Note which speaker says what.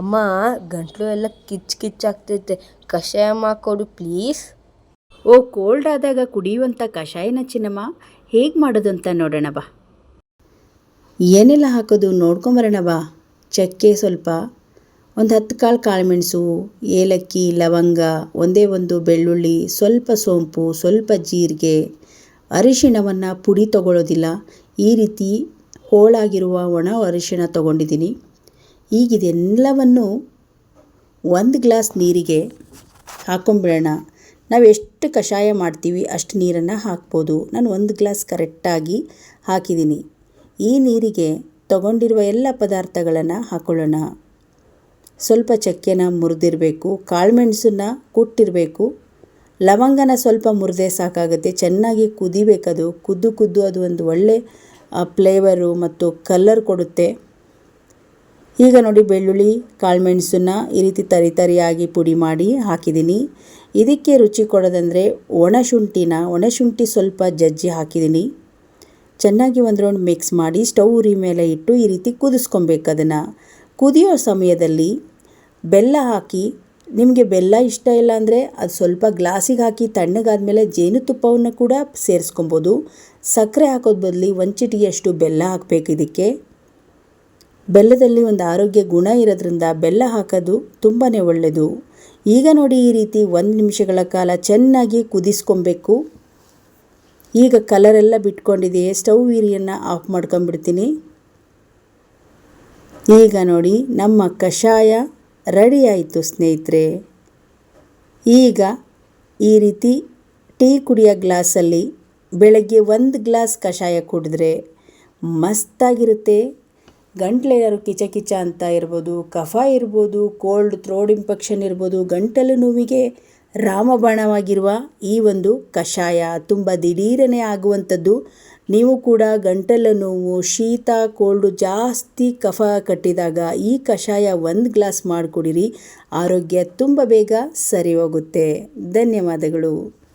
Speaker 1: ಅಮ್ಮ ಗಂಟ್ಲು ಎಲ್ಲ ಕಿಚ್ ಕಿಚ್ಚಾಗ್ತೈತೆ ಕಷಾಯ ಮಾಡಿಕೊಡು ಪ್ಲೀಸ್.
Speaker 2: ಓ, ಕೋಲ್ಡ್ ಆದಾಗ ಕುಡಿಯುವಂಥ ಕಷಾಯನ ಚಿನ್ನಮ್ಮ, ಹೇಗೆ ಮಾಡೋದು ಅಂತ ನೋಡೋಣ ಬಾ. ಏನೆಲ್ಲ ಹಾಕೋದು ನೋಡ್ಕೊಂಬರೋಣ ಬಾ. ಚಕ್ಕೆ ಸ್ವಲ್ಪ, ಒಂದು ಹತ್ತು ಕಾಳು ಕಾಳುಮೆಣಸು ಏಲಕ್ಕಿ, ಲವಂಗ, ಒಂದೇ ಒಂದು ಬೆಳ್ಳುಳ್ಳಿ, ಸ್ವಲ್ಪ ಸೋಂಪು, ಸ್ವಲ್ಪ ಜೀರಿಗೆ, ಅರಿಶಿಣವನ್ನು ಪುಡಿ ತಗೊಳ್ಳೋದಿಲ್ಲ ಈ ರೀತಿ ಹೋಳಾಗಿರುವ ಒಣ ಅರಿಶಿಣ ತಗೊಂಡಿದ್ದೀನಿ. ಈಗ ಇದೆಲ್ಲವನ್ನು ಒಂದು ಗ್ಲಾಸ್ ನೀರಿಗೆ ಹಾಕೊಂಡ್ಬಿಡೋಣ ನಾವು ಎಷ್ಟು ಕಷಾಯ ಮಾಡ್ತೀವಿ ಅಷ್ಟು ನೀರನ್ನು ಹಾಕ್ಬೋದು. ನಾನು ಒಂದು ಗ್ಲಾಸ್ ಕರೆಕ್ಟಾಗಿ ಹಾಕಿದ್ದೀನಿ ಈ ನೀರಿಗೆ ತಗೊಂಡಿರುವ ಎಲ್ಲ ಪದಾರ್ಥಗಳನ್ನು ಹಾಕೊಳ್ಳೋಣ. ಸ್ವಲ್ಪ ಚಕ್ಕೆನ ಮುರಿದಿರಬೇಕು, ಕಾಳುಮೆಣಸನ್ನ ಕುಟ್ಟಿರಬೇಕು. ಲವಂಗನ ಸ್ವಲ್ಪ ಮುರಿದೆ ಸಾಕಾಗುತ್ತೆ, ಚೆನ್ನಾಗಿ ಕುದಿಬೇಕದು, ಕುದ್ದು ಕುದ್ದು ಅದು ಒಂದು ಒಳ್ಳೆ ಫ್ಲೇವರು ಮತ್ತು ಕಲ್ಲರ್ ಕೊಡುತ್ತೆ. ಈಗ ನೋಡಿ ಬೆಳ್ಳುಳ್ಳಿ ಕಾಳುಮೆಣಸನ್ನ ಈ ರೀತಿ ತರಿ ತರಿಯಾಗಿ ಪುಡಿ ಮಾಡಿ ಹಾಕಿದ್ದೀನಿ. ಇದಕ್ಕೆ ರುಚಿ ಕೊಡೋದಂದರೆ ಒಣಶುಂಠಿನ ಒಣಶುಂಠಿ ಸ್ವಲ್ಪ ಜಜ್ಜಿ ಹಾಕಿದ್ದೀನಿ. ಚೆನ್ನಾಗಿ ಒಂದು ರೌಂಡ್ ಮಿಕ್ಸ್ ಮಾಡಿ ಸ್ಟವ್ ಉರಿ ಮೇಲೆ ಇಟ್ಟು ಈ ರೀತಿ ಕುದಿಸ್ಕೊಬೇಕು ಅದನ್ನು. ಕುದಿಯೋ ಸಮಯದಲ್ಲಿ ಬೆಲ್ಲ ಹಾಕಿ, ನಿಮಗೆ ಬೆಲ್ಲ ಇಷ್ಟ ಇಲ್ಲ ಅಂದರೆ ಅದು ಸ್ವಲ್ಪ ಗ್ಲಾಸಿಗೆ ಹಾಕಿ ತಣ್ಣಗಾದ್ಮೇಲೆ ಜೇನುತುಪ್ಪವನ್ನು ಕೂಡ ಸೇರಿಸ್ಕೊಬೋದು. ಸಕ್ಕರೆ ಹಾಕೋದು ಬದಲಿ ಒಂದು ಚಿಟಿಗೆಯಷ್ಟು ಬೆಲ್ಲ ಹಾಕಬೇಕು ಇದಕ್ಕೆ. ಬೆಲ್ಲದಲ್ಲಿ ಒಂದು ಆರೋಗ್ಯ ಗುಣ ಇರೋದ್ರಿಂದ ಬೆಲ್ಲ ಹಾಕೋದು ತುಂಬಾ ಒಳ್ಳೆಯದು ಈಗ ನೋಡಿ ಈ ರೀತಿ ಒಂದು ನಿಮಿಷಗಳ ಕಾಲ ಚೆನ್ನಾಗಿ ಕುದಿಸ್ಕೊಬೇಕು. ಈಗ ಕಲರೆಲ್ಲ ಬಿಟ್ಕೊಂಡಿದೆಯೇ ಸ್ಟವ್ ವೀರಿಯನ್ನು ಆಫ್ ಮಾಡ್ಕೊಂಬಿಡ್ತೀನಿ ಈಗ ನೋಡಿ ನಮ್ಮ ಕಷಾಯ ರೆಡಿ ಆಯಿತು ಸ್ನೇಹಿತರೆ. ಈಗ ಈ ರೀತಿ ಟೀ ಕುಡಿಯೋ ಗ್ಲಾಸಲ್ಲಿ ಬೆಳಗ್ಗೆ ಒಂದು ಗ್ಲಾಸ್ ಕಷಾಯ ಕುಡಿದ್ರೆ ಮಸ್ತಾಗಿರುತ್ತೆ. ಗಂಟ್ಲೇನಾದ್ರು ಕಿಚ ಕಿಚ ಅಂತ ಇರ್ಬೋದು, ಕಫ ಇರ್ಬೋದು, ಕೋಲ್ಡ್ ಥ್ರೋಡ್ ಇನ್ಫೆಕ್ಷನ್ ಇರ್ಬೋದು, ಗಂಟಲು ನೋವಿಗೆ ರಾಮಬಾಣವಾಗಿರುವ ಈ ಒಂದು ಕಷಾಯ ತುಂಬ ದಿಢೀರನೇ ಆಗುವಂಥದ್ದು. ನೀವು ಕೂಡ ಗಂಟಲು ನೋವು, ಶೀತ, ಕೋಲ್ಡು ಜಾಸ್ತಿ ಕಫ ಕಟ್ಟಿದಾಗ ಈ ಕಷಾಯ ಒಂದು ಗ್ಲಾಸ್ ಮಾಡಿಕೊಡಿರಿ. ಆರೋಗ್ಯ ತುಂಬ ಬೇಗ ಸರಿ ಹೋಗುತ್ತೆ. ಧನ್ಯವಾದಗಳು.